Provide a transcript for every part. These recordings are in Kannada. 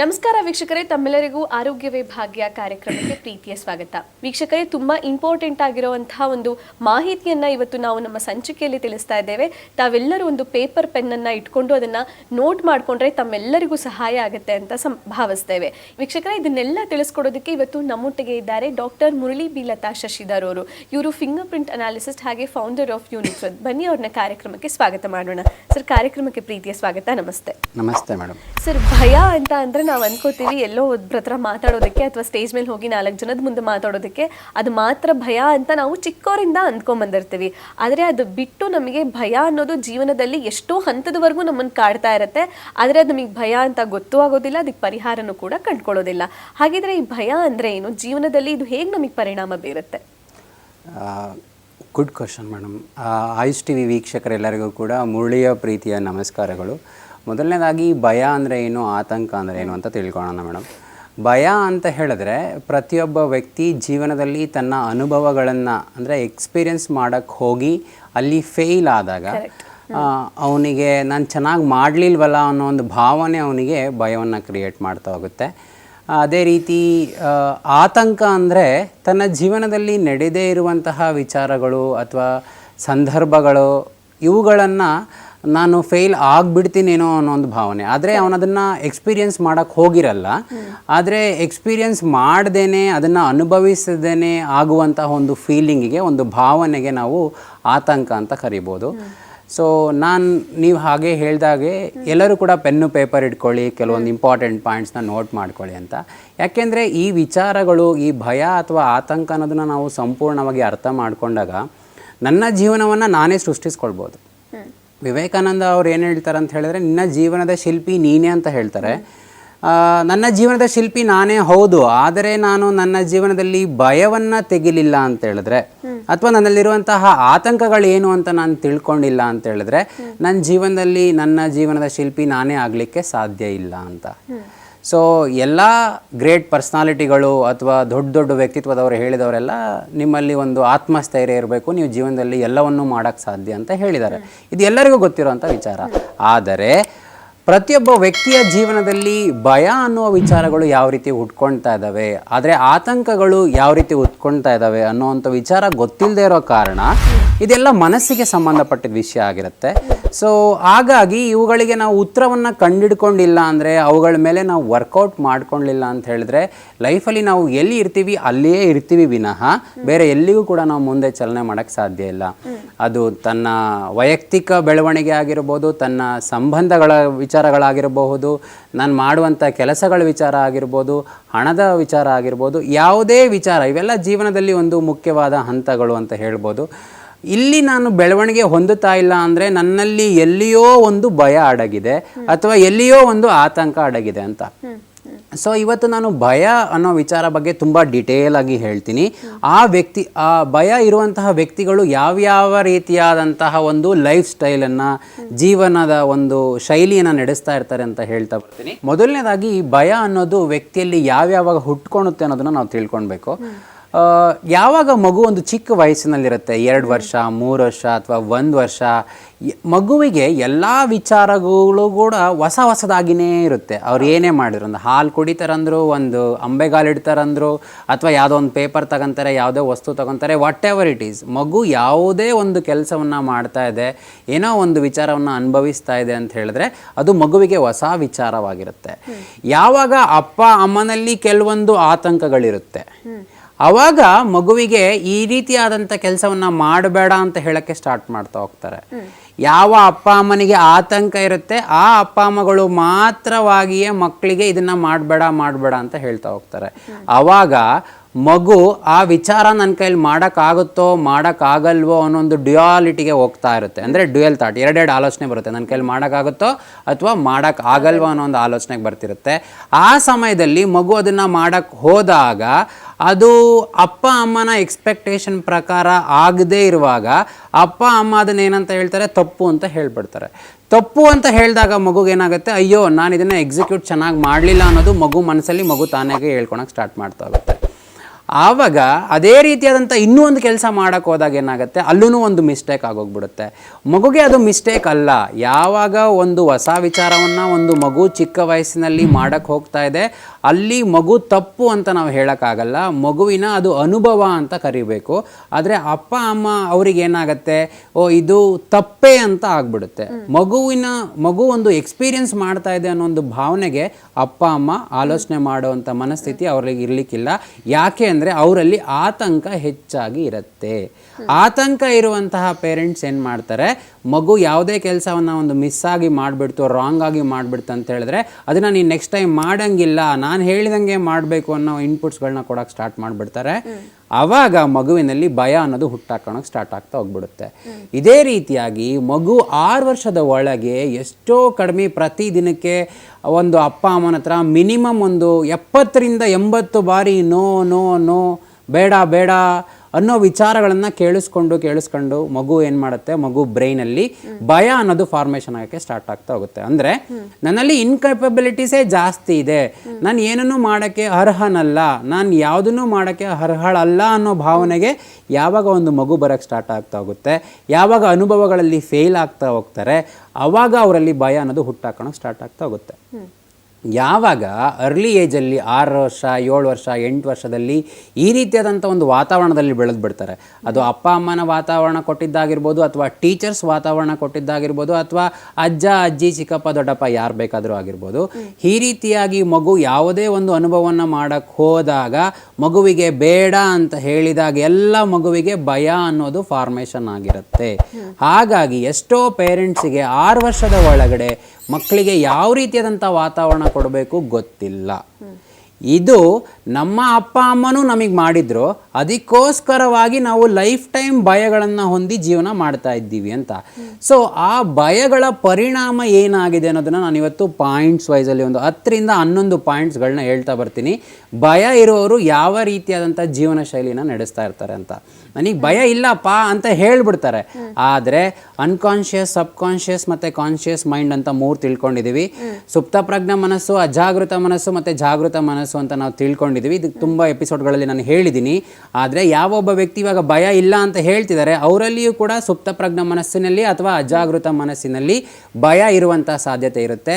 ನಮಸ್ಕಾರ ವೀಕ್ಷಕರೇ ತಮ್ಮೆಲ್ಲರಿಗೂ ಆರೋಗ್ಯವೇ ಭಾಗ್ಯ ಕಾರ್ಯಕ್ರಮಕ್ಕೆ ಪ್ರೀತಿಯ ಸ್ವಾಗತ. ವೀಕ್ಷಕರೇ ತುಂಬಾ ಇಂಪಾರ್ಟೆಂಟ್ ಆಗಿರುವಂತಹ ಒಂದು ಮಾಹಿತಿಯನ್ನ ಇವತ್ತು ನಾವು ನಮ್ಮ ಸಂಚಿಕೆಯಲ್ಲಿ ತಿಳಿಸ್ತಾ ಇದ್ದೇವೆ. ತಾವೆಲ್ಲರೂ ಒಂದು ಪೇಪರ್ ಪೆನ್ ಅನ್ನ ಇಟ್ಕೊಂಡು ಅದನ್ನ ನೋಟ್ ಮಾಡ್ಕೊಂಡ್ರೆ ತಮ್ಮೆಲ್ಲರಿಗೂ ಸಹಾಯ ಆಗುತ್ತೆ ಅಂತ ಸಂ ಭಾವಿಸ್ತೇವೆ. ವೀಕ್ಷಕರೇ ಇದನ್ನೆಲ್ಲ ತಿಳಿಸ್ಕೊಡೋದಕ್ಕೆ ಇವತ್ತು ನಮ್ಮೊಟ್ಟಿಗೆ ಇದ್ದಾರೆ ಡಾಕ್ಟರ್ ಮುರಳಿ ಬಿ ಲತಾ ಶಶಿಧರ್ ಅವರು. ಇವರು ಫಿಂಗರ್ ಪ್ರಿಂಟ್ ಅನಾಲಿಸಿಸ್ಟ್ ಹಾಗೆ ಫೌಂಡರ್ ಆಫ್ ಯೂನಿಟ್ ಬನ್ನಿ ಅವ್ರನ್ನ ಕಾರ್ಯಕ್ರಮಕ್ಕೆ ಸ್ವಾಗತ ಮಾಡೋಣ. ಸರ್ ಕಾರ್ಯಕ್ರಮಕ್ಕೆ ಪ್ರೀತಿಯ ಸ್ವಾಗತ. ನಮಸ್ತೆ. ನಮಸ್ತೆ ಮೇಡಮ್ ಸರ್ ಭಯ ಅಂತ ಅಂದ್ರೆ ನಾವು ಅನ್ಕೋತೀವಿ, ಎಲ್ಲೋ ಒಬ್ಬರ ಹತ್ರ ಮಾತಾಡೋದಕ್ಕೆ ಅಥವಾ ಸ್ಟೇಜ್ ಮೇಲೆ ಹೋಗಿ ನಾಲ್ಕು ಜನದ ಮುಂದೆ ಮಾತಾಡೋದಕ್ಕೆ ಅದು ಮಾತ್ರ ಭಯ ಅಂತ ನಾವು ಚಿಕ್ಕವರಿಂದ ಅಂದ್ಕೊಂಡ್ಬಂದಿರ್ತೀವಿ ಆದರೆ ಅದು ಬಿಟ್ಟು ನಮಗೆ ಭಯ ಅನ್ನೋದು ಜೀವನದಲ್ಲಿ ಎಷ್ಟೋ ಹಂತದವರೆಗೂ ನಮ್ಮನ್ನು ಕಾಡ್ತಾ ಇರುತ್ತೆ. ಆದರೆ ಅದು ನಮಗೆ ಭಯ ಅಂತ ಗೊತ್ತೂ ಆಗೋದಿಲ್ಲ ಅದಕ್ಕೆ ಪರಿಹಾರನೂ ಕೂಡ ಕಂಡ್ಕೊಳ್ಳೋದಿಲ್ಲ. ಹಾಗಿದ್ರೆ ಈ ಭಯ ಅಂದರೆ ಏನು? ಜೀವನದಲ್ಲಿ ಇದು ಹೇಗೆ ನಮಗೆ ಪರಿಣಾಮ ಬೀರುತ್ತೆ? Good question madam Ayush T V ವೀಕ್ಷಕರೆಲ್ಲರಿಗೂ ಕೂಡ ಮುರಳಿಯ ಪ್ರೀತಿಯ ನಮಸ್ಕಾರಗಳು. ಮೊದಲನೇದಾಗಿ ಭಯ ಅಂದರೆ ಏನು ಆತಂಕ ಅಂದರೆ ಏನು ಅಂತ ತಿಳ್ಕೊಳ್ಳೋಣ ಮೇಡಮ್. ಭಯ ಅಂತ ಹೇಳಿದ್ರೆ ಪ್ರತಿಯೊಬ್ಬ ವ್ಯಕ್ತಿ ಜೀವನದಲ್ಲಿ ತನ್ನ ಅನುಭವಗಳನ್ನು ಅಂದರೆ ಎಕ್ಸ್ಪೀರಿಯನ್ಸ್ ಮಾಡೋಕ್ಕೆ ಹೋಗಿ ಅಲ್ಲಿ ಫೇಲ್ ಆದಾಗ ಅವನಿಗೆ ನಾನು ಚೆನ್ನಾಗಿ ಮಾಡಲಿಲ್ವಲ್ಲ ಅನ್ನೋ ಒಂದು ಭಾವನೆ ಅವನಿಗೆ ಭಯವನ್ನು ಕ್ರಿಯೇಟ್ ಮಾಡ್ತಾ ಹೋಗುತ್ತೆ. ಅದೇ ರೀತಿ ಆತಂಕ ಅಂದರೆ ತನ್ನ ಜೀವನದಲ್ಲಿ ನಡೆದೇ ಇರುವಂತಹ ವಿಚಾರಗಳು ಅಥವಾ ಸಂದರ್ಭಗಳು ಇವುಗಳನ್ನು ನಾನು ಫೇಲ್ ಆಗಿಬಿಡ್ತೀನೇನೋ ಅನ್ನೋ ಒಂದು ಭಾವನೆ. ಆದರೆ ಅವನದನ್ನು ಎಕ್ಸ್ಪೀರಿಯನ್ಸ್ ಮಾಡೋಕ್ಕೆ ಹೋಗಿರಲ್ಲ. ಆದರೆ ಎಕ್ಸ್ಪೀರಿಯನ್ಸ್ ಮಾಡ್ದೇನೆ, ಅದನ್ನು ಅನುಭವಿಸದೇನೆ ಆಗುವಂತಹ ಒಂದು ಫೀಲಿಂಗಿಗೆ ಒಂದು ಭಾವನೆಗೆ ನಾವು ಆತಂಕ ಅಂತ ಕರಿಬೋದು. ಸೊ ನಾನು ನೀವು ಹಾಗೆ ಹೇಳಿದಾಗೆ ಎಲ್ಲರೂ ಕೂಡ ಪೆನ್ನು ಪೇಪರ್ ಇಟ್ಕೊಳ್ಳಿ, ಕೆಲವೊಂದು ಇಂಪಾರ್ಟೆಂಟ್ ಪಾಯಿಂಟ್ಸ್ನ ನೋಟ್ ಮಾಡ್ಕೊಳ್ಳಿ ಅಂತ. ಯಾಕೆಂದರೆ ಈ ವಿಚಾರಗಳು, ಈ ಭಯ ಅಥವಾ ಆತಂಕ ಅನ್ನೋದನ್ನು ನಾವು ಸಂಪೂರ್ಣವಾಗಿ ಅರ್ಥ ಮಾಡಿಕೊಂಡಾಗ ನನ್ನ ಜೀವನವನ್ನು ನಾನೇ ಸೃಷ್ಟಿಸ್ಕೊಳ್ಬೋದು. ವಿವೇಕಾನಂದ ಅವ್ರು ಏನು ಹೇಳ್ತಾರೆ ಅಂತ ಹೇಳಿದ್ರೆ, ನಿನ್ನ ಜೀವನದ ಶಿಲ್ಪಿ ನೀನೇ ಅಂತ ಹೇಳ್ತಾರೆ. ನನ್ನ ಜೀವನದ ಶಿಲ್ಪಿ ನಾನೇ ಹೌದು, ಆದರೆ ನಾನು ನನ್ನ ಜೀವನದಲ್ಲಿ ಭಯವನ್ನು ತೆಗಿಲಿಲ್ಲ ಅಂತ ಹೇಳಿದ್ರೆ, ಅಥವಾ ನನ್ನಲ್ಲಿರುವಂತಹ ಆತಂಕಗಳೇನು ಅಂತ ನಾನು ತಿಳ್ಕೊಂಡಿಲ್ಲ ಅಂತ ಹೇಳಿದ್ರೆ, ನನ್ನ ಜೀವನದಲ್ಲಿ ನನ್ನ ಜೀವನದ ಶಿಲ್ಪಿ ನಾನೇ ಆಗಲಿಕ್ಕೆ ಸಾಧ್ಯ ಇಲ್ಲ ಅಂತ. ಸೊ ಎಲ್ಲ ಗ್ರೇಟ್ ಪರ್ಸ್ನಾಲಿಟಿಗಳು ಅಥವಾ ದೊಡ್ಡ ದೊಡ್ಡ ವ್ಯಕ್ತಿತ್ವದವರು ಹೇಳಿದವರೆಲ್ಲ ನಿಮ್ಮಲ್ಲಿ ಒಂದು ಆತ್ಮಸ್ಥೈರ್ಯ ಇರಬೇಕು, ನೀವು ಜೀವನದಲ್ಲಿ ಎಲ್ಲವನ್ನೂ ಮಾಡೋಕ್ಕೆ ಸಾಧ್ಯ ಅಂತ ಹೇಳಿದ್ದಾರೆ. ಇದು ಎಲ್ಲರಿಗೂ ಗೊತ್ತಿರುವಂಥ ವಿಚಾರ. ಆದರೆ, ಪ್ರತಿಯೊಬ್ಬ ವ್ಯಕ್ತಿಯ ಜೀವನದಲ್ಲಿ ಭಯ ಅನ್ನುವ ವಿಚಾರಗಳು ಯಾವ ರೀತಿ ಹುಟ್ಕೊಳ್ತಾ ಇದ್ದಾವೆ, ಆದರೆ ಆತಂಕಗಳು ಯಾವ ರೀತಿ ಉತ್ಕೊಳ್ತಾ ಇದ್ದಾವೆ ಅನ್ನೋವಂಥ ವಿಚಾರ ಗೊತ್ತಿಲ್ಲದೆ ಇರೋ ಕಾರಣ, ಇದೆಲ್ಲ ಮನಸ್ಸಿಗೆ ಸಂಬಂಧಪಟ್ಟಿದ ವಿಷಯ ಆಗಿರುತ್ತೆ. ಸೊ ಹಾಗಾಗಿ ಇವುಗಳಿಗೆ ನಾವು ಉತ್ತರವನ್ನು ಕಂಡಿಡ್ಕೊಂಡಿಲ್ಲ ಅಂದರೆ ಅವುಗಳ ಮೇಲೆ ನಾವು ವರ್ಕೌಟ್ ಮಾಡ್ಕೊಂಡಿಲ್ಲ ಅಂತ ಹೇಳಿದ್ರೆ ಲೈಫಲ್ಲಿ ನಾವು ಎಲ್ಲಿ ಇರ್ತೀವಿ ಅಲ್ಲಿಯೇ ಇರ್ತೀವಿ ವಿನಃ ಬೇರೆ ಎಲ್ಲಿಗೂ ಕೂಡ ನಾವು ಮುಂದೆ ಚಲನೆ ಮಾಡೋಕ್ಕೆ ಸಾಧ್ಯ ಇಲ್ಲ. ಅದು ತನ್ನ ವೈಯಕ್ತಿಕ ಬೆಳವಣಿಗೆ ಆಗಿರ್ಬೋದು, ತನ್ನ ಸಂಬಂಧಗಳ ವಿಚಾರಗಳಾಗಿರಬಹುದು, ನಾನು ಮಾಡುವಂಥ ಕೆಲಸಗಳ ವಿಚಾರ ಆಗಿರ್ಬೋದು, ಹಣದ ವಿಚಾರ ಆಗಿರ್ಬೋದು, ಯಾವುದೇ ವಿಚಾರ ಇವೆಲ್ಲ ಜೀವನದಲ್ಲಿ ಒಂದು ಮುಖ್ಯವಾದ ಹಂತಗಳು ಅಂತ ಹೇಳ್ಬೋದು. ಇಲ್ಲಿ ನಾನು ಬೆಳವಣಿಗೆ ಹೊಂದುತ್ತಾ ಇಲ್ಲ ಅಂದರೆ ನನ್ನಲ್ಲಿ ಎಲ್ಲಿಯೋ ಒಂದು ಭಯ ಅಡಗಿದೆ ಅಥವಾ ಎಲ್ಲಿಯೋ ಒಂದು ಆತಂಕ ಅಡಗಿದೆ ಅಂತ. ಸೊ ಇವತ್ತು ನಾನು ಭಯ ಅನ್ನೋ ವಿಚಾರ ಬಗ್ಗೆ ತುಂಬ ಡಿಟೇಲ್ ಆಗಿ ಹೇಳ್ತೀನಿ. ಆ ವ್ಯಕ್ತಿ, ಆ ಭಯ ಇರುವಂತಹ ವ್ಯಕ್ತಿಗಳು ಯಾವ್ಯಾವ ರೀತಿಯಾದಂತಹ ಒಂದು ಲೈಫ್ ಸ್ಟೈಲನ್ನು ಜೀವನದ ಒಂದು ಶೈಲಿಯನ್ನು ನಡೆಸ್ತಾ ಇರ್ತಾರೆ ಅಂತ ಹೇಳ್ತಾ ಬರ್ತೀನಿ. ಮೊದಲನೇದಾಗಿ ಈ ಭಯ ಅನ್ನೋದು ವ್ಯಕ್ತಿಯಲ್ಲಿ ಯಾವ್ಯಾವಾಗ ಹುಟ್ಕೊಳುತ್ತೆ ಅನ್ನೋದನ್ನ ನಾವು ತಿಳ್ಕೊಳ್ಬೇಕು. ಯಾವಾಗ ಮಗು ಒಂದು ಚಿಕ್ಕ ವಯಸ್ಸಿನಲ್ಲಿರುತ್ತೆ? ಎರಡು ವರ್ಷ ಮೂರು ವರ್ಷ ಅಥವಾ ಒಂದು ವರ್ಷ? ಮಗುವಿಗೆ ಎಲ್ಲ ವಿಚಾರಗಳು ಕೂಡ ಹೊಸ ಹೊಸದಾಗಿನೇ ಇರುತ್ತೆ. ಅವ್ರು ಏನೇ ಮಾಡಿದ್ರು ಒಂದು ಹಾಲು ಕುಡಿತಾರಂದ್ರು ಒಂದು ಅಂಬೆಗಾಲು ಇಡ್ತಾರಂದ್ರು ಅಥವಾ ಯಾವುದೋ ಒಂದು ಪೇಪರ್ ತಗೊಂತಾರೆ ಯಾವುದೇ ವಸ್ತು ತಗೊಂತಾರೆ ವಾಟ್ ಎವರ್ ಇಟ್ ಈಸ್ ಮಗು ಯಾವುದೇ ಒಂದು ಕೆಲಸವನ್ನು ಮಾಡ್ತಾ ಇದೆ ಏನೋ ಒಂದು ವಿಚಾರವನ್ನು ಅನುಭವಿಸ್ತಾ ಇದೆ ಅಂತ ಹೇಳಿದ್ರೆ ಅದು ಮಗುವಿಗೆ ಹೊಸ ವಿಚಾರವಾಗಿರುತ್ತೆ. ಯಾವಾಗ ಅಪ್ಪ ಅಮ್ಮನಲ್ಲಿ ಕೆಲವೊಂದು ಆತಂಕಗಳಿರುತ್ತೆ. ಅವಾಗ ಮಗುವಿಗೆ ಈ ರೀತಿಯಾದಂಥ ಕೆಲಸವನ್ನು ಮಾಡಬೇಡ ಅಂತ ಹೇಳೋಕ್ಕೆ ಸ್ಟಾರ್ಟ್ ಮಾಡ್ತಾ ಹೋಗ್ತಾರೆ. ಯಾವ ಅಪ್ಪ ಅಮ್ಮನಿಗೆ ಆತಂಕ ಇರುತ್ತೆ, ಆ ಅಪ್ಪ ಅಮ್ಮಗಳು ಮಾತ್ರವಾಗಿಯೇ ಮಕ್ಕಳಿಗೆ ಇದನ್ನು ಮಾಡಬೇಡ ಮಾಡಬೇಡ ಅಂತ ಹೇಳ್ತಾ ಹೋಗ್ತಾರೆ. ಆವಾಗ ಮಗು ಆ ವಿಚಾರ ನನ್ನ ಕೈಲಿ ಮಾಡೋಕ್ಕಾಗುತ್ತೋ, ಮಾಡೋಕ್ಕಾಗಲ್ವೋ ಅನ್ನೋ ಒಂದು ಡ್ಯುಯಾಲಿಟಿಗೆ ಹೋಗ್ತಾ ಇರುತ್ತೆ. ಅಂದರೆ ಡ್ಯುಯಲ್ ಥಾಟ್, ಎರಡೆರಡು ಆಲೋಚನೆ ಬರುತ್ತೆ. ನನ್ನ ಕೈಲಿ ಮಾಡೋಕ್ಕಾಗುತ್ತೋ ಅಥವಾ ಮಾಡೋಕ್ಕಾಗಲ್ವೋ ಅನ್ನೋ ಒಂದು ಆಲೋಚನೆಗೆ ಬರ್ತಿರುತ್ತೆ. ಆ ಸಮಯದಲ್ಲಿ ಮಗು ಅದನ್ನು ಮಾಡೋಕ್ಕೆ ಹೋದಾಗ ಅದು ಅಪ್ಪ ಅಮ್ಮನ ಎಕ್ಸ್ಪೆಕ್ಟೇಷನ್ ಪ್ರಕಾರ ಆಗದೇ ಇರುವಾಗ ಅಪ್ಪ ಅಮ್ಮ ಅದನ್ನ ಏನಂತ ಹೇಳ್ತಾರೆ? ತಪ್ಪು ಅಂತ ಹೇಳ್ಬಿಡ್ತಾರೆ. ತಪ್ಪು ಅಂತ ಹೇಳಿದಾಗ ಮಗುಗೆ ಏನಾಗುತ್ತೆ? ಅಯ್ಯೋ, ನಾನು ಇದನ್ನು ಎಕ್ಸಿಕ್ಯೂಟ್ ಚೆನ್ನಾಗಿ ಮಾಡಲಿಲ್ಲ ಅನ್ನೋದು ಮಗು ಮನಸ್ಸಲ್ಲಿ ಮಗು ತಾನಾಗೆ ಹೇಳ್ಕೊಳಕ್ಕೆ ಸ್ಟಾರ್ಟ್ ಮಾಡ್ತಾ ಹೋಗುತ್ತೆ. ಆವಾಗ ಅದೇ ರೀತಿಯಾದಂಥ ಇನ್ನೂ ಒಂದು ಕೆಲಸ ಮಾಡೋಕ್ಕೆ ಹೋದಾಗ ಏನಾಗುತ್ತೆ? ಅಲ್ಲೂ ಒಂದು ಮಿಸ್ಟೇಕ್ ಆಗೋಗ್ಬಿಡುತ್ತೆ. ಮಗುಗೆ ಅದು ಮಿಸ್ಟೇಕ್ ಅಲ್ಲ. ಯಾವಾಗ ಒಂದು ಹೊಸ ವಿಚಾರವನ್ನು ಒಂದು ಮಗು ಚಿಕ್ಕ ವಯಸ್ಸಿನಲ್ಲಿ ಮಾಡೋಕ್ಕೆ ಹೋಗ್ತಾ ಇದೆ ಅಲ್ಲಿ ಮಗು ತಪ್ಪು ಅಂತ ನಾವು ಹೇಳೋಕ್ಕಾಗಲ್ಲ. ಮಗುವಿನ ಅದು ಅನುಭವ ಅಂತ ಕರಿಬೇಕು. ಆದರೆ ಅಪ್ಪ ಅಮ್ಮ ಅವ್ರಿಗೆ ಏನಾಗುತ್ತೆ? ಓ ಇದು ತಪ್ಪೇ ಅಂತ ಆಗ್ಬಿಡುತ್ತೆ. ಮಗುವಿನ ಮಗು ಒಂದು ಎಕ್ಸ್ಪೀರಿಯನ್ಸ್ ಮಾಡ್ತಾ ಇದೆ ಅನ್ನೋ ಒಂದು ಭಾವನೆಗೆ ಅಪ್ಪ ಅಮ್ಮ ಆಲೋಚನೆ ಮಾಡುವಂಥ ಮನಸ್ಥಿತಿ ಅವ್ರಿಗೆ ಇರಲಿಕ್ಕಿಲ್ಲ. ಯಾಕೆ ಅಂದರೆ ಅವರಲ್ಲಿ ಆತಂಕ ಹೆಚ್ಚಾಗಿ ಇರುತ್ತೆ. ಆತಂಕ ಇರುವಂತಹ ಪೇರೆಂಟ್ಸ್ ಏನು ಮಾಡ್ತಾರೆ, ಮಗು ಯಾವುದೇ ಕೆಲಸವನ್ನು ಒಂದು ಮಿಸ್ ಆಗಿ ಮಾಡಿಬಿಡ್ತು ರಾಂಗ್ ಆಗಿ ಮಾಡಿಬಿಡ್ತು ಅಂತ ಹೇಳಿದ್ರೆ ಅದನ್ನು ನೀನು ನೆಕ್ಸ್ಟ್ ಟೈಮ್ ಮಾಡೋಂಗಿಲ್ಲ, ನಾನು ಹೇಳಿದಂಗೆ ಮಾಡಬೇಕು ಅನ್ನೋ ಇನ್ಪುಟ್ಸ್ಗಳನ್ನ ಕೊಡೋಕೆ ಸ್ಟಾರ್ಟ್ ಮಾಡಿಬಿಡ್ತಾರೆ. ಆವಾಗ ಮಗುವಿನಲ್ಲಿ ಭಯ ಅನ್ನೋದು ಹುಟ್ಟಾಕೋಣಕ್ಕೆ ಸ್ಟಾರ್ಟ್ ಆಗ್ತಾ ಹೋಗ್ಬಿಡುತ್ತೆ. ಇದೇ ರೀತಿಯಾಗಿ ಮಗು ಆರು ವರ್ಷದ ಒಳಗೆ ಎಷ್ಟೋ ಕಡಿಮೆ ಪ್ರತಿ ದಿನಕ್ಕೆ ಒಂದು ಅಪ್ಪ, ಅಮ್ಮನ ಹತ್ರ ಮಿನಿಮಮ್ ಒಂದು ಎಪ್ಪತ್ತರಿಂದ ಎಂಬತ್ತು ಬಾರಿ ನೋ ನೋ ನೋ, ಬೇಡ ಬೇಡ ಅನ್ನೋ ವಿಚಾರಗಳನ್ನು ಕೇಳಿಸ್ಕೊಂಡು ಕೇಳಿಸ್ಕೊಂಡು ಮಗು ಏನು ಮಾಡುತ್ತೆ? ಮಗು ಬ್ರೈನಲ್ಲಿ ಭಯ ಅನ್ನೋದು ಫಾರ್ಮೇಷನ್ ಆಗೋಕ್ಕೆ ಸ್ಟಾರ್ಟ್ ಆಗ್ತಾ ಹೋಗುತ್ತೆ. ಅಂದರೆ ನನ್ನಲ್ಲಿ ಇನ್ಕೇಪಬಿಲಿಟೀಸೇ ಜಾಸ್ತಿ ಇದೆ. ನಾನು ಏನನ್ನೂ ಮಾಡೋಕ್ಕೆ ಅರ್ಹನಲ್ಲ. ನಾನು ಯಾವುದನ್ನು ಮಾಡೋಕ್ಕೆ ಅರ್ಹಳಲ್ಲ ಅನ್ನೋ ಭಾವನೆಗೆ ಯಾವಾಗ ಒಂದು ಮಗು ಬರೋಕ್ಕೆ ಸ್ಟಾರ್ಟ್ ಆಗ್ತಾ ಹೋಗುತ್ತೆ. ಯಾವಾಗ ಅನುಭವಗಳಲ್ಲಿ ಫೇಲ್ ಆಗ್ತಾ ಹೋಗ್ತಾರೆ ಆವಾಗ ಅವರಲ್ಲಿ ಭಯ ಅನ್ನೋದು ಹುಟ್ಟಾಕೋಣ ಸ್ಟಾರ್ಟ್ ಆಗ್ತಾ ಹೋಗುತ್ತೆ. ಯಾವಾಗ ಅರ್ಲಿ ಏಜಲ್ಲಿ ಆರು ವರ್ಷ, ಏಳು ವರ್ಷ, ಎಂಟು ವರ್ಷದಲ್ಲಿ ಈ ರೀತಿಯಾದಂಥ ಒಂದು ವಾತಾವರಣದಲ್ಲಿ ಬೆಳೆದು ಬಿಡ್ತಾರೆ. ಅದು ಅಪ್ಪ, ಅಮ್ಮನ ವಾತಾವರಣ ಕೊಟ್ಟಿದ್ದಾಗಿರ್ಬೋದು ಅಥವಾ ಟೀಚರ್ಸ್ ವಾತಾವರಣ ಕೊಟ್ಟಿದ್ದಾಗಿರ್ಬೋದು ಅಥವಾ ಅಜ್ಜ, ಅಜ್ಜಿ, ಚಿಕ್ಕಪ್ಪ, ದೊಡ್ಡಪ್ಪ ಯಾರು ಬೇಕಾದರೂ ಆಗಿರ್ಬೋದು. ಈ ರೀತಿಯಾಗಿ ಮಗು ಯಾವುದೇ ಒಂದು ಅನುಭವವನ್ನು ಮಾಡೋಕ್ಕೆ ಹೋದಾಗ ಮಗುವಿಗೆ ಬೇಡ ಅಂತ ಹೇಳಿದಾಗ ಎಲ್ಲ ಮಗುವಿಗೆ ಭಯ ಅನ್ನೋದು ಫಾರ್ಮೇಷನ್ ಆಗಿರುತ್ತೆ. ಹಾಗಾಗಿ ಎಷ್ಟೋ ಪೇರೆಂಟ್ಸಿಗೆ ಆರು ವರ್ಷದ ಒಳಗಡೆ ಮಕ್ಕಳಿಗೆ ಯಾವ ರೀತಿಯಾದಂಥ ವಾತಾವರಣ ಕೊಡಬೇಕು? ಗೊತ್ತಿಲ್ಲ. ಇದು ನಮ್ಮ ಅಪ್ಪ ಅಮ್ಮನೂ ನಮಗೆ ಮಾಡಿದ್ರು. ಅದಕ್ಕೋಸ್ಕರವಾಗಿ ನಾವು ಲೈಫ್ ಟೈಮ್ ಭಯಗಳನ್ನು ಹೊಂದಿ ಜೀವನ ಮಾಡ್ತಾ ಇದ್ದೀವಿ ಅಂತ. ಸೊ ಆ ಭಯಗಳ ಪರಿಣಾಮ ಏನಾಗಿದೆ ಅನ್ನೋದನ್ನು ನಾನು ಇವತ್ತು ಪಾಯಿಂಟ್ಸ್ ವೈಸಲ್ಲಿ ಒಂದು ಹತ್ತರಿಂದ ಹನ್ನೊಂದು ಪಾಯಿಂಟ್ಸ್ಗಳನ್ನ ಹೇಳ್ತಾ ಬರ್ತೀನಿ. ಭಯ ಇರುವವರು ಯಾವ ರೀತಿಯಾದಂಥ ಜೀವನ ಶೈಲಿನ ನಡೆಸ್ತಾ ಇರ್ತಾರೆ ಅಂತ. ನನಗೆ ಭಯ ಇಲ್ಲಪ್ಪ ಅಂತ ಹೇಳ್ಬಿಡ್ತಾರೆ. ಆದರೆ ಅನ್ಕಾನ್ಷಿಯಸ್ ಸಬ್ಕಾನ್ಷಿಯಸ್ ಮತ್ತು ಕಾನ್ಷಿಯಸ್ ಮೈಂಡ್ ಅಂತ ಮೂರು ತಿಳ್ಕೊಂಡಿದ್ದೀವಿ ಸುಪ್ತ ಪ್ರಜ್ಞಾ ಮನಸ್ಸು ಅಜಾಗೃತ ಮನಸ್ಸು ಮತ್ತು ಜಾಗೃತ ಮನಸ್ಸು ಅಂತ ನಾವು ತಿಳ್ಕೊಂಡಿದ್ದೀವಿ ಇದಕ್ಕೆ ತುಂಬ ಎಪಿಸೋಡ್ಗಳಲ್ಲಿ ನಾನು ಹೇಳಿದ್ದೀನಿ ಆದರೆ ಯಾವೊಬ್ಬ ವ್ಯಕ್ತಿ ಇವಾಗ ಭಯ ಇಲ್ಲ ಅಂತ ಹೇಳ್ತಿದ್ದಾರೆ ಅವರಲ್ಲಿಯೂ ಕೂಡ ಸುಪ್ತ ಪ್ರಜ್ಞಾ ಮನಸ್ಸಿನಲ್ಲಿ ಅಥವಾ ಅಜಾಗೃತ ಮನಸ್ಸಿನಲ್ಲಿ ಭಯ ಇರುವಂಥ ಸಾಧ್ಯತೆ ಇರುತ್ತೆ.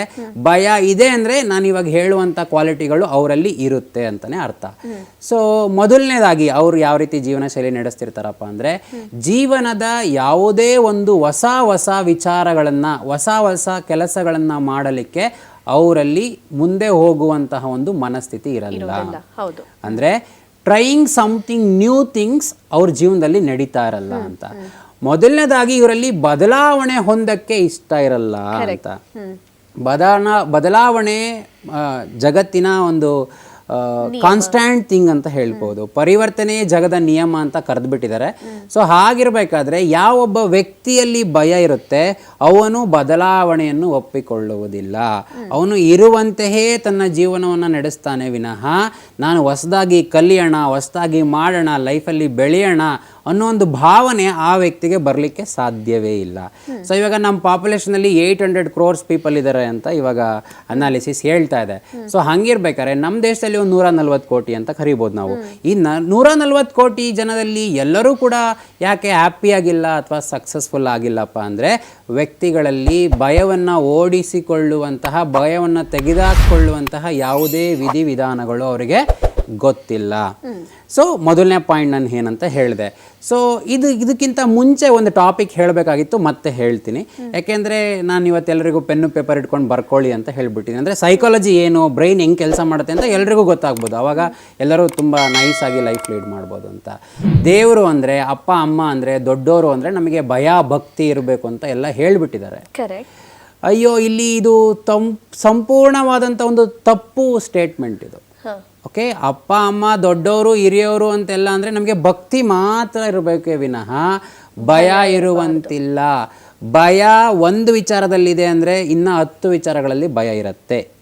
ಭಯ ಇದೆ ಅಂದರೆ ನಾನು ಇವಾಗ ಹೇಳುವಂಥ ಕ್ವಾಲಿಟಿಗಳು ಅವರಲ್ಲಿ ಇರುತ್ತೆ ಅಂತಲೇ ಅರ್ಥ. ಸೊ ಮೊದಲನೇದಾಗಿ ಅವರು ಯಾವ ರೀತಿ ಜೀವನ ಶೈಲಿ ನಡೆಸ್ತಿರ್ತಾರಪ್ಪ ಅಂದರೆ ಜೀವನದ ಯಾವುದೇ ಒಂದು ಹೊಸ ಹೊಸ ವಿಚಾರಗಳನ್ನು ಹೊಸ ಹೊಸ ಕೆಲಸಗಳನ್ನು ಮಾಡಲಿಕ್ಕೆ ಅವರಲ್ಲಿ ಮುಂದೆ ಹೋಗುವಂತಹ ಒಂದು ಮನಸ್ಥಿತಿ ಇರಲ್ಲ. ಅಂದರೆ ಟ್ರೈಯಿಂಗ್ ಸಮಥಿಂಗ್ ನ್ಯೂ ಥಿಂಗ್ಸ್ ಅವ್ರ ಜೀವನದಲ್ಲಿ ನಡೀತಾ ಇರಲ್ಲ ಅಂತ. ಮೊದಲನೇದಾಗಿ ಇವರಲ್ಲಿ ಬದಲಾವಣೆ ಹೊಂದಕ್ಕೆ ಇಷ್ಟ ಇರಲ್ಲ ಅಂತ. ಬದಲಾವಣೆ ಬದಲಾವಣೆ ಜಗತ್ತಿನ ಒಂದು ಕಾನ್ಸ್ಟ್ಯಾಂಟ್ ಥಿಂಗ್ ಅಂತ ಹೇಳ್ಬೋದು. ಪರಿವರ್ತನೆ ಜಗದ ನಿಯಮ ಅಂತ ಕರೆದ್ಬಿಟ್ಟಿದ್ದಾರೆ. ಸೊ ಹಾಗಿರಬೇಕಾದ್ರೆ ಯಾವೊಬ್ಬ ವ್ಯಕ್ತಿಯಲ್ಲಿ ಭಯ ಇರುತ್ತೆ ಅವನು ಬದಲಾವಣೆಯನ್ನು ಒಪ್ಪಿಕೊಳ್ಳುವುದಿಲ್ಲ. ಅವನು ಇರುವಂತೆಯೇ ತನ್ನ ಜೀವನವನ್ನು ನಡೆಸ್ತಾನೆ ವಿನಃ ನಾನು ಹೊಸದಾಗಿ ಕಲಿಯೋಣ ಹೊಸದಾಗಿ ಮಾಡೋಣ ಲೈಫಲ್ಲಿ ಬೆಳೆಯೋಣ ಅನ್ನೋ ಒಂದು ಭಾವನೆ ಆ ವ್ಯಕ್ತಿಗೆ ಬರಲಿಕ್ಕೆ ಸಾಧ್ಯವೇ ಇಲ್ಲ. ಸೊ ಇವಾಗ ನಮ್ಮ ಪಾಪ್ಯುಲೇಷನಲ್ಲಿ ಏಯ್ಟ್ ಹಂಡ್ರೆಡ್ ಕ್ರೋರ್ಸ್ ಪೀಪಲ್ ಇದ್ದಾರೆ ಅಂತ ಇವಾಗ ಅನಾಲಿಸಿಸ್ ಹೇಳ್ತಾ ಇದೆ. ಸೊ ಹಂಗಿರ್ಬೇಕಾದ್ರೆ ನಮ್ಮ ದೇಶದಲ್ಲಿ ಒಂದು ನೂರ ನಲ್ವತ್ತು ಕೋಟಿ ಅಂತ ಕರಿಬೋದು ನಾವು. ಈ ನ ನೂರ ನಲ್ವತ್ತು ಕೋಟಿ ಜನದಲ್ಲಿ ಎಲ್ಲರೂ ಕೂಡ ಯಾಕೆ ಹ್ಯಾಪಿ ಆಗಿಲ್ಲ ಅಥವಾ ಸಕ್ಸಸ್ಫುಲ್ ಆಗಿಲ್ಲಪ್ಪ ಅಂದರೆ ವ್ಯಕ್ತಿಗಳಲ್ಲಿ ಭಯವನ್ನು ಓಡಿಸಿಕೊಳ್ಳುವಂತಹ ಭಯವನ್ನು ತೆಗೆದಾಕೊಳ್ಳುವಂತಹ ಯಾವುದೇ ವಿಧಿವಿಧಾನಗಳು ಅವರಿಗೆ ಗೊತ್ತಿಲ್ಲ. ಸೊ ಮೊದಲನೇ ಪಾಯಿಂಟ್ ನಾನು ಏನಂತ ಹೇಳಿದೆ. ಸೊ ಇದು ಇದಕ್ಕಿಂತ ಮುಂಚೆ ಒಂದು ಟಾಪಿಕ್ ಹೇಳಬೇಕಾಗಿತ್ತು ಮತ್ತೆ ಹೇಳ್ತೀನಿ. ಯಾಕೆಂದರೆ ನಾನು ಇವತ್ತೆಲ್ಲರಿಗೂ ಪೆನ್ನು ಪೇಪರ್ ಇಟ್ಕೊಂಡು ಬರ್ಕೊಳ್ಳಿ ಅಂತ ಹೇಳ್ಬಿಟ್ಟಿದ್ದೀನಿ ಅಂದರೆ ಸೈಕಾಲಜಿ ಏನು ಬ್ರೈನ್ ಹೆಂಗೆ ಕೆಲಸ ಮಾಡುತ್ತೆ ಅಂತ ಎಲ್ರಿಗೂ ಗೊತ್ತಾಗ್ಬೋದು. ಆವಾಗ ಎಲ್ಲರೂ ತುಂಬ ನೈಸ್ ಆಗಿ ಲೈಫ್ ಲೀಡ್ ಮಾಡ್ಬೋದು ಅಂತ. ದೇವರು ಅಂದರೆ ಅಪ್ಪ ಅಮ್ಮ ಅಂದರೆ ದೊಡ್ಡವರು ಅಂದರೆ ನಮಗೆ ಭಯ ಭಕ್ತಿ ಇರಬೇಕು ಅಂತ ಎಲ್ಲ ಹೇಳಿಬಿಟ್ಟಿದ್ದಾರೆ. ಅಯ್ಯೋ ಇಲ್ಲಿ ಇದು ತಂ ಸಂಪೂರ್ಣವಾದಂಥ ಒಂದು ತಪ್ಪು ಸ್ಟೇಟ್ಮೆಂಟ್ ಇದು. ಓಕೆ ಅಪ್ಪ ಅಮ್ಮ ದೊಡ್ಡವರು ಹಿರಿಯವರು ಅಂತೆಲ್ಲ ಅಂದರೆ ನಮಗೆ ಭಕ್ತಿ ಮಾತ್ರ ಇರಬೇಕು ವಿನಃ. ಭಯ ಇರುವಂತಿಲ್ಲ. ಭಯ ಒಂದು ವಿಚಾರದಲ್ಲಿದೆ ಅಂದರೆ ಇನ್ನು ಹತ್ತು ವಿಚಾರಗಳಲ್ಲಿ ಭಯ ಇರುತ್ತೆ.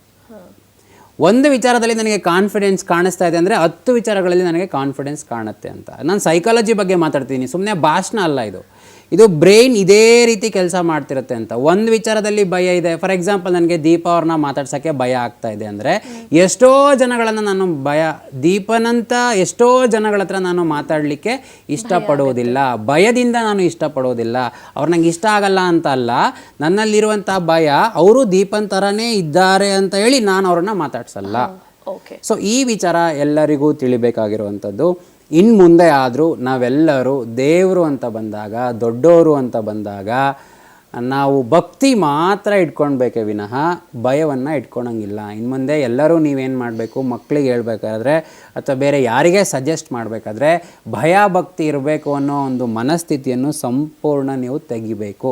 ಒಂದು ವಿಚಾರದಲ್ಲಿ ನನಗೆ ಕಾನ್ಫಿಡೆನ್ಸ್ ಕಾಣಿಸ್ತಾ ಇದೆ ಅಂದರೆ ಹತ್ತು ವಿಚಾರಗಳಲ್ಲಿ ನನಗೆ ಕಾನ್ಫಿಡೆನ್ಸ್ ಕಾಣುತ್ತೆ ಅಂತ. ನಾನು ಸೈಕಾಲಜಿ ಬಗ್ಗೆ ಮಾತಾಡ್ತೀನಿ. ಸುಮ್ಮನೆ ಭಾಷಣ ಅಲ್ಲ ಇದು. ಇದು ಬ್ರೈನ್ ಇದೇ ರೀತಿ ಕೆಲಸ ಮಾಡ್ತಿರುತ್ತೆ ಅಂತ. ಒಂದು ವಿಚಾರದಲ್ಲಿ ಭಯ ಇದೆ. ಫಾರ್ ಎಕ್ಸಾಂಪಲ್ ನನಗೆ ದೀಪ ಅವ್ರನ್ನ ಮಾತಾಡ್ಸೋಕ್ಕೆ ಭಯ ಆಗ್ತಾ ಇದೆ ಅಂದರೆ ಎಷ್ಟೋ ಜನಗಳನ್ನು ನಾನು ಭಯ ದೀಪನಂತ ಎಷ್ಟೋ ಜನಗಳ ಹತ್ರ ನಾನು ಮಾತಾಡಲಿಕ್ಕೆ ಇಷ್ಟಪಡುವುದಿಲ್ಲ ಭಯದಿಂದ ನಾನು ಇಷ್ಟಪಡೋದಿಲ್ಲ. ಅವ್ರು ನಂಗೆ ಇಷ್ಟ ಆಗಲ್ಲ ಅಂತ ಅಲ್ಲ ನನ್ನಲ್ಲಿರುವಂಥ ಭಯ ಅವರು ದೀಪನ್ ಥರನೇ ಇದ್ದಾರೆ ಅಂತ ಹೇಳಿ ನಾನು ಅವ್ರನ್ನ ಮಾತಾಡ್ಸಲ್ಲ. ಓಕೆ ಸೊ ಈ ವಿಚಾರ ಎಲ್ಲರಿಗೂ ತಿಳಿಬೇಕಾಗಿರುವಂಥದ್ದು. ಇನ್ನು ಮುಂದೆ ಆದರೂ ನಾವೆಲ್ಲರೂ ದೇವರು ಅಂತ ಬಂದಾಗ ದೊಡ್ಡವರು ಅಂತ ಬಂದಾಗ, ನಾವು ಭಕ್ತಿ ಮಾತ್ರ ಇಟ್ಕೊಳ್ಬೇಕೆ ವಿನಃ ಭಯವನ್ನು ಇಟ್ಕೊಳಂಗಿಲ್ಲ. ಇನ್ನು ಮುಂದೆ ಎಲ್ಲರೂ ನೀವೇನು ಮಾಡಬೇಕು ಮಕ್ಕಳಿಗೆ ಹೇಳಬೇಕಾದ್ರೆ ಅಥವಾ ಬೇರೆ ಯಾರಿಗೆ ಸಜೆಸ್ಟ್ ಮಾಡಬೇಕಾದ್ರೆ ಭಯ ಭಕ್ತಿ ಇರಬೇಕು ಅನ್ನೋ ಒಂದು ಮನಸ್ಥಿತಿಯನ್ನು ಸಂಪೂರ್ಣ ನೀವು ತೆಗಿಬೇಕು.